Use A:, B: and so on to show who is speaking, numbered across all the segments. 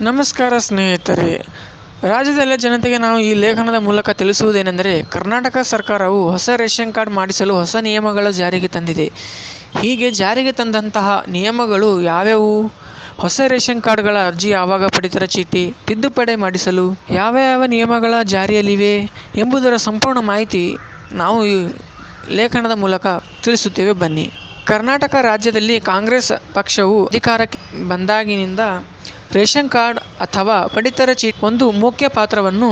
A: ನಮಸ್ಕಾರ ಸ್ನೇಹಿತರೆ. ರಾಜ್ಯದ ಜನತೆಗೆ ನಾವು ಈ ಲೇಖನದ ಮೂಲಕ ತಿಳಿಸುವುದೇನೆಂದರೆ, ಕರ್ನಾಟಕ ಸರ್ಕಾರವು ಹೊಸ ರೇಷನ್ ಕಾರ್ಡ್ ಮಾಡಿಸಲು ಹೊಸ ನಿಯಮಗಳ ಜಾರಿಗೆ ತಂದಿದೆ. ಹೀಗೆ ಜಾರಿಗೆ ತಂದಂತಹ ನಿಯಮಗಳು ಯಾವ್ಯಾವು? ಹೊಸ ರೇಷನ್ ಕಾರ್ಡ್ಗಳ ಅರ್ಜಿ ಯಾವಾಗ ಪಡಿತರ ಚೀಟಿ, ತಿದ್ದುಪಡಿ ಮಾಡಿಸಲು ಯಾವ ಯಾವ ನಿಯಮಗಳ ಜಾರಿಯಲ್ಲಿವೆ ಎಂಬುದರ ಸಂಪೂರ್ಣ ಮಾಹಿತಿ ನಾವು ಈ ಲೇಖನದ ಮೂಲಕ ತಿಳಿಸುತ್ತೇವೆ. ಬನ್ನಿ. ಕರ್ನಾಟಕ ರಾಜ್ಯದಲ್ಲಿ ಕಾಂಗ್ರೆಸ್ ಪಕ್ಷವು ಅಧಿಕಾರಕ್ಕೆ ಬಂದಾಗಿನಿಂದ ರೇಷನ್ ಕಾರ್ಡ್ ಅಥವಾ ಪಡಿತರ ಚೀಟಿ ಒಂದು ಮುಖ್ಯ ಪಾತ್ರವನ್ನು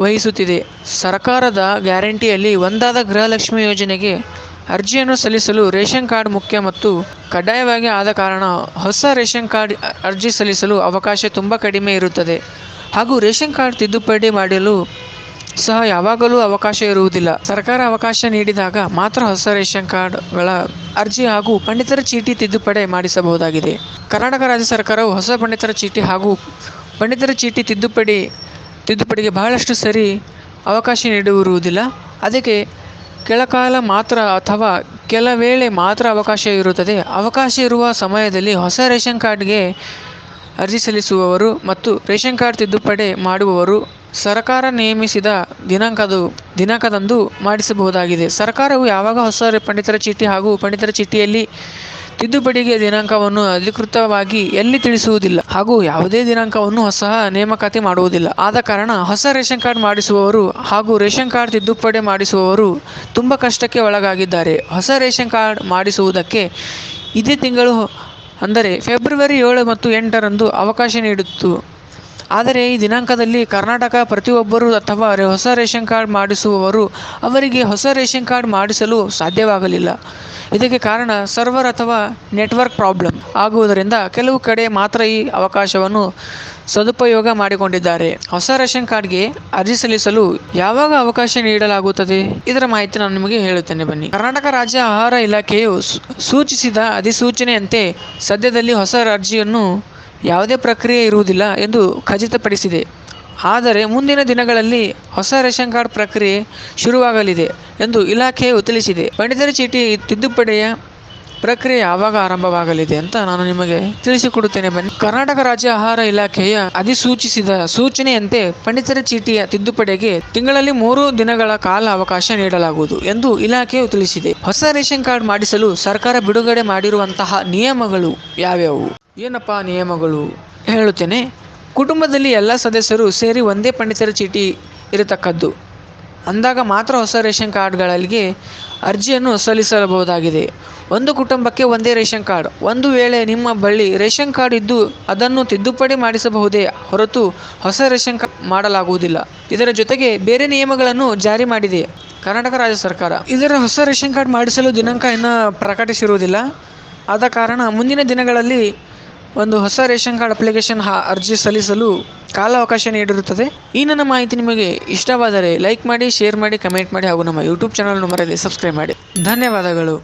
A: ವಹಿಸುತ್ತಿದೆ. ಸರ್ಕಾರದ ಗ್ಯಾರಂಟಿಯಲ್ಲಿ ಒಂದಾದ ಗೃಹಲಕ್ಷ್ಮಿ ಯೋಜನೆಗೆ ಅರ್ಜಿಯನ್ನು ಸಲ್ಲಿಸಲು ರೇಷನ್ ಕಾರ್ಡ್ ಮುಖ್ಯ ಮತ್ತು ಕಡ್ಡಾಯವಾಗಿ ಆದ ಕಾರಣ ಹೊಸ ರೇಷನ್ ಕಾರ್ಡ್ ಅರ್ಜಿ ಸಲ್ಲಿಸಲು ಅವಕಾಶ ತುಂಬ ಕಡಿಮೆ ಇರುತ್ತದೆ. ಹಾಗೂ ರೇಷನ್ ಕಾರ್ಡ್ ತಿದ್ದುಪಡಿ ಮಾಡಲು ಸಹ ಯಾವಾಗಲೂ ಅವಕಾಶ ಇರುವುದಿಲ್ಲ. ಸರ್ಕಾರ ಅವಕಾಶ ನೀಡಿದಾಗ ಮಾತ್ರ ಹೊಸ ರೇಷನ್ ಕಾರ್ಡ್ಗಳ ಅರ್ಜಿ ಹಾಗೂ ಪಂಡಿತರ ಚೀಟಿ ತಿದ್ದುಪಡಿ ಮಾಡಿಸಬಹುದಾಗಿದೆ. ಕರ್ನಾಟಕ ರಾಜ್ಯ ಸರ್ಕಾರವು ಹೊಸ ಪಂಡಿತರ ಚೀಟಿ ಹಾಗೂ ಪಂಡಿತರ ಚೀಟಿ ತಿದ್ದುಪಡಿ, ತಿದ್ದುಪಡಿಗೆ ಬಹಳಷ್ಟು ಸರಿ ಅವಕಾಶ ನೀಡಿರುವುದಿಲ್ಲ. ಅದಕ್ಕೆ ಕೆಳಕಾಲ ಮಾತ್ರ ಅಥವಾ ಕೆಲ ವೇಳೆ ಮಾತ್ರ ಅವಕಾಶ ಇರುತ್ತದೆ. ಅವಕಾಶ ಇರುವ ಸಮಯದಲ್ಲಿ ಹೊಸ ರೇಷನ್ ಕಾರ್ಡ್ಗೆ ಅರ್ಜಿ ಸಲ್ಲಿಸುವವರು ಮತ್ತು ರೇಷನ್ ಕಾರ್ಡ್ ತಿದ್ದುಪಡಿ ಮಾಡುವವರು ಸರ್ಕಾರ ನೇಮಿಸಿದ ದಿನಾಂಕದ, ದಿನಾಂಕದಂದು ಮಾಡಿಸಬಹುದಾಗಿದೆ. ಸರ್ಕಾರವು ಯಾವಾಗ ಹೊಸ ಪಂಡಿತರ ಚೀಟಿ ಹಾಗೂ ಪಂಡಿತರ ಚೀಟಿಯಲ್ಲಿ ತಿದ್ದುಪಡಿಗೆ ದಿನಾಂಕವನ್ನು ಅಧಿಕೃತವಾಗಿ ಎಲ್ಲಿ ತಿಳಿಸುವುದಿಲ್ಲ ಹಾಗೂ ಯಾವುದೇ ದಿನಾಂಕವನ್ನು ಹೊಸ ನೇಮಕಾತಿ ಮಾಡುವುದಿಲ್ಲ. ಆದ ಕಾರಣ ಹೊಸ ರೇಷನ್ ಕಾರ್ಡ್ ಮಾಡಿಸುವವರು ಹಾಗೂ ರೇಷನ್ ಕಾರ್ಡ್ ತಿದ್ದುಪಡಿ ಮಾಡಿಸುವವರು ತುಂಬ ಕಷ್ಟಕ್ಕೆ ಒಳಗಾಗಿದ್ದಾರೆ. ಹೊಸ ರೇಷನ್ ಕಾರ್ಡ್ ಮಾಡಿಸುವುದಕ್ಕೆ ಇದೇ ತಿಂಗಳು ಅಂದರೆ ಫೆಬ್ರವರಿ ಏಳು ಮತ್ತು ಎಂಟರಂದು ಅವಕಾಶ ನೀಡಿತ್ತು. ಆದರೆ ಈ ದಿನಾಂಕದಲ್ಲಿ ಕರ್ನಾಟಕ ಪ್ರತಿಯೊಬ್ಬರು ಅಥವಾ ಹೊಸ ರೇಷನ್ ಕಾರ್ಡ್ ಮಾಡಿಸುವವರು ಅವರಿಗೆ ಹೊಸ ರೇಷನ್ ಕಾರ್ಡ್ ಮಾಡಿಸಲು ಸಾಧ್ಯವಾಗಲಿಲ್ಲ. ಇದಕ್ಕೆ ಕಾರಣ ಸರ್ವರ್ ಅಥವಾ ನೆಟ್ವರ್ಕ್ ಪ್ರಾಬ್ಲಮ್ ಆಗುವುದರಿಂದ ಕೆಲವು ಕಡೆ ಮಾತ್ರ ಈ ಅವಕಾಶವನ್ನು ಸದುಪಯೋಗ ಮಾಡಿಕೊಂಡಿದ್ದಾರೆ. ಹೊಸ ರೇಷನ್ ಕಾರ್ಡ್ಗೆ ಅರ್ಜಿ ಸಲ್ಲಿಸಲು ಯಾವಾಗ ಅವಕಾಶ ನೀಡಲಾಗುತ್ತದೆ? ಇದರ ಮಾಹಿತಿ ನಾನು ನಿಮಗೆ ಹೇಳುತ್ತೇನೆ. ಬನ್ನಿ. ಕರ್ನಾಟಕ ರಾಜ್ಯ ಆಹಾರ ಇಲಾಖೆಯು ಸೂಚಿಸಿದ ಅಧಿಸೂಚನೆಯಂತೆ ಸದ್ಯದಲ್ಲಿ ಹೊಸ ಅರ್ಜಿಯನ್ನು ಯಾವುದೇ ಪ್ರಕ್ರಿಯೆ ಇರುವುದಿಲ್ಲ ಎಂದು ಖಚಿತಪಡಿಸಿದೆ. ಆದರೆ ಮುಂದಿನ ದಿನಗಳಲ್ಲಿ ಹೊಸ ರೇಷನ್ ಕಾರ್ಡ್ ಪ್ರಕ್ರಿಯೆ ಶುರುವಾಗಲಿದೆ ಎಂದು ಇಲಾಖೆಯು ತಿಳಿಸಿದೆ. ಪಡಿತರ, ಚೀಟಿ ತಿದ್ದುಪಡಿಯ ಪ್ರಕ್ರಿಯೆ ಯಾವಾಗ ಆರಂಭವಾಗಲಿದೆ ಅಂತ ನಾನು ನಿಮಗೆ ತಿಳಿಸಿಕೊಡುತ್ತೇನೆ. ಬನ್ನಿ. ಕರ್ನಾಟಕ ರಾಜ್ಯ ಆಹಾರ ಇಲಾಖೆಯ ಅಧಿಸೂಚಿಸಿದ ಸೂಚನೆಯಂತೆ ಪಂಡಿತರ, ಚೀಟಿಯ ತಿದ್ದುಪಡಿಗೆ ತಿಂಗಳಲ್ಲಿ ಮೂರು ದಿನಗಳ ಕಾಲ ಅವಕಾಶ ನೀಡಲಾಗುವುದು ಎಂದು ಇಲಾಖೆಯು ತಿಳಿಸಿದೆ. ಹೊಸ ರೇಷನ್ ಕಾರ್ಡ್ ಮಾಡಿಸಲು ಸರ್ಕಾರ ಬಿಡುಗಡೆ ಮಾಡಿರುವಂತಹ ನಿಯಮಗಳು ಯಾವ್ಯಾವು? ಏನಪ್ಪ ನಿಯಮಗಳು? ಹೇಳುತ್ತೇನೆ, ಕುಟುಂಬದಲ್ಲಿ ಎಲ್ಲ ಸದಸ್ಯರು ಸೇರಿ ಒಂದೇ ಪಂಡಿತರ ಚೀಟಿ ಇರತಕ್ಕದ್ದು. ಅಂದಾಗ ಮಾತ್ರ ಹೊಸ ರೇಷನ್ ಕಾರ್ಡ್ಗಳಿಗೆ ಅರ್ಜಿಯನ್ನು ಸಲ್ಲಿಸಬಹುದಾಗಿದೆ. ಒಂದು ಕುಟುಂಬಕ್ಕೆ ಒಂದೇ ರೇಷನ್ ಕಾರ್ಡ್. ಒಂದು ವೇಳೆ ನಿಮ್ಮ ಬಳಿ ರೇಷನ್ ಕಾರ್ಡ್ ಇದ್ದು ಅದನ್ನು ತಿದ್ದುಪಡಿ ಮಾಡಿಸಬಹುದೇ? ಹೊರತು ಹೊಸ ರೇಷನ್ ಕಾರ್ಡ್ ಮಾಡಲಾಗುವುದಿಲ್ಲ. ಇದರ ಜೊತೆಗೆ ಬೇರೆ ನಿಯಮಗಳನ್ನು ಜಾರಿ ಮಾಡಿದೆ. ಕರ್ನಾಟಕ ರಾಜ್ಯ ಸರ್ಕಾರ. ಇದರ ಹೊಸ ರೇಷನ್ ಕಾರ್ಡ್ ಮಾಡಿಸಲು ದಿನಾಂಕ ಇನ್ನೂ ಪ್ರಕಟಿಸಿರುವುದಿಲ್ಲ. ಆದ ಕಾರಣ ಮುಂದಿನ ದಿನಗಳಲ್ಲಿ ಒಂದು ಹೊಸ ರೇಷನ್ ಕಾರ್ಡ್ ಅಪ್ಲಿಕೇಶನ್ ಅರ್ಜಿ ಸಲ್ಲಿಸಲು ಕಾಲಾವಕಾಶ ನೀಡಿರುತ್ತದೆ. ಈ ನನ್ನ ಮಾಹಿತಿ ನಿಮಗೆ ಇಷ್ಟವಾದರೆ ಲೈಕ್ ಮಾಡಿ, ಶೇರ್ ಮಾಡಿ, ಕಮೆಂಟ್ ಮಾಡಿ ಹಾಗೂ ನಮ್ಮ ಯೂಟ್ಯೂಬ್ ಚಾನಲ್ ಮರೆಯದೆ ಸಬ್ಸ್ಕ್ರೈಬ್ ಮಾಡಿ. ಧನ್ಯವಾದಗಳು.